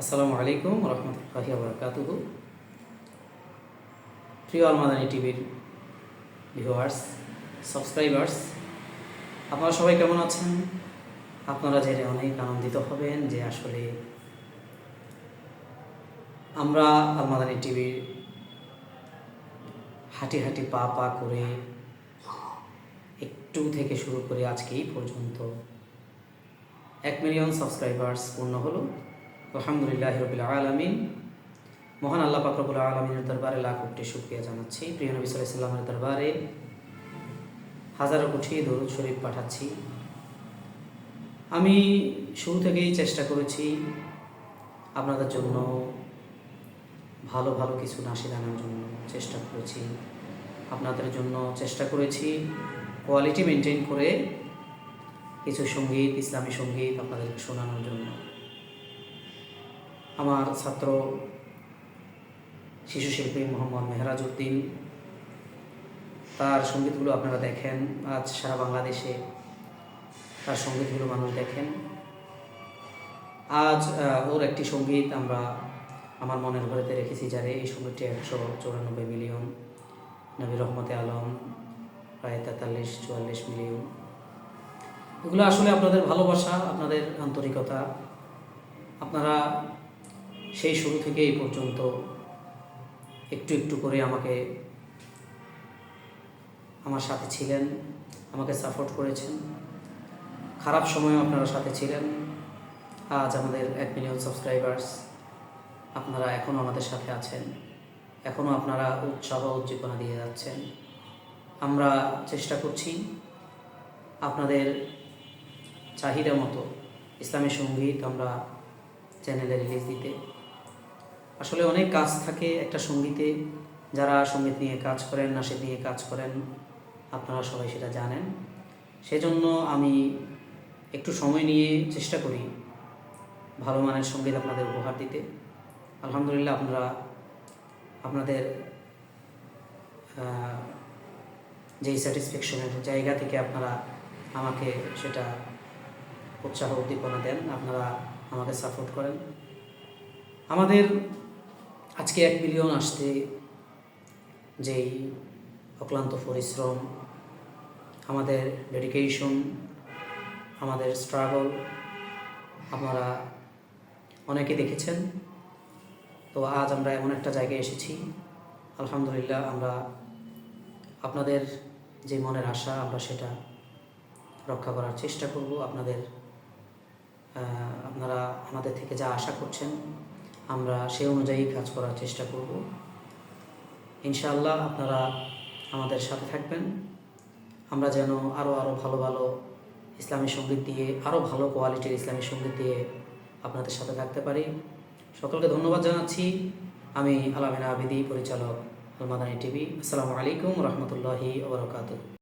আসসালামু আলাইকুম রহমতুল্লাহি বরকাতুহু প্রিয় আলমাদানি টিভির ভিউয়ার্স, সাবস্ক্রাইবার্স, আপনারা সবাই কেমন আছেন? আপনারা জেনে অনেক আনন্দিত হবেন যে আসলে আমরা আলমাদানি টিভির হাঁটি হাঁটি পা পা করে একটু থেকে শুরু করে আজকেই পর্যন্ত এক মিলিয়ন সাবস্ক্রাইবার্স পূর্ণ হলো। আলহামদুলিল্লাহ রবিল আলমিন। মহান আল্লাহ পাকরবুল আলমিনের দরবারে লাখ কোটি শুক্রিয়া জানাচ্ছি। প্রিয় নবী সাল্লামের দরবারে হাজারো কোটি দরুদ শরীফ পাঠাচ্ছি। আমি শুরু থেকেই চেষ্টা করেছি আপনাদের জন্য ভালো ভালো কিছু নাসিদ আনার জন্য চেষ্টা করেছি। আপনাদের জন্য চেষ্টা করেছি কোয়ালিটি মেনটেন করে কিছু সংগীত, ইসলামী সংগীত আপনাদেরকে শোনানোর জন্য। আমার ছাত্র শিশু শিল্পী মোহাম্মদ মেহরাজ উদ্দিন তার সঙ্গীতগুলো আপনারা দেখেন, আজ সারা বাংলাদেশে তার সঙ্গীতগুলো মানুষ দেখেন। আজ ওর একটি সংগীত আমরা আমার মনের ঘরেতে রেখেছি, যারে এই সঙ্গীতটি একশো চৌরানব্বই মিলিয়ন নবী রহমতে আলম, প্রায় তেতাল্লিশ, চুয়াল্লিশ মিলিয়ন। এগুলো আসলে আপনাদের ভালোবাসা, আপনাদের আন্তরিকতা। আপনারা সেই শুরু থেকে এই পর্যন্ত একটু একটু করে আমাকে আমার সাথে ছিলেন, আমাকে সাপোর্ট করেছেন। খারাপ সময়ও আপনারা সাথে ছিলেন। আজ আমাদের এক মিলিয়ন সাবস্ক্রাইবার্স আপনারা এখনও আমাদের সাথে আছেন। এখনও আপনারা উৎসাহ, উদ্দীপনা দিয়ে যাচ্ছেন। আমরা চেষ্টা করছি আপনাদের চাহিদা মতো ইসলামী সংগীত আমরা চ্যানেলে রিলিজ দিতে। আসলে অনেক কাজ থাকে একটা সঙ্গীতে। যারা সংগীত নিয়ে কাজ করেন, নাসিদ নিয়ে কাজ করেন, আপনারা সবাই সেটা জানেন। সেজন্য আমি একটু সময় নিয়ে চেষ্টা করি ভালো মানের সংগীত আপনাদের উপহার দিতে। আলহামদুলিল্লাহ আপনারা, আপনাদের যেই স্যাটিসফ্যাকশনের জায়গা থেকে আপনারা আমাকে সেটা উৎসাহ উদ্দীপনা দেন, আপনারা আমাকে সাপোর্ট করেন। আমাদের আজকে এক মিলিয়ন আসতে যেই অক্লান্ত পরিশ্রম, আমাদের ডেডিকেশন আমাদের স্ট্রাগল আপনারা অনেকে দেখেছেন। তো আজ আমরা এমন একটা জায়গায় এসেছি। আলহামদুলিল্লাহ আমরা আপনাদের যে মনের আশা, আমরা সেটা রক্ষা করার চেষ্টা করব। আপনাদের আপনারা আমাদের থেকে যা আশা করছেন আমরা সে অনুযায়ী কাজ করার চেষ্টা করব। ইনশাআল্লাহ আপনারা আমাদের সাথে থাকবেন। আমরা যেন আরও আরও ভালো ভালো ইসলামী সংগীত দিয়ে আরও ভালো কোয়ালিটির ইসলামী সংগীত দিয়ে আপনাদের সাথে থাকতে পারি। সকলকে ধন্যবাদ জানাচ্ছি। আমি আলামিনা আবিদি, পরিচালক আলমাদানি টিভি। আসসালামু আলাইকুম রহমতুল্লাহি ওবরাকাতুহ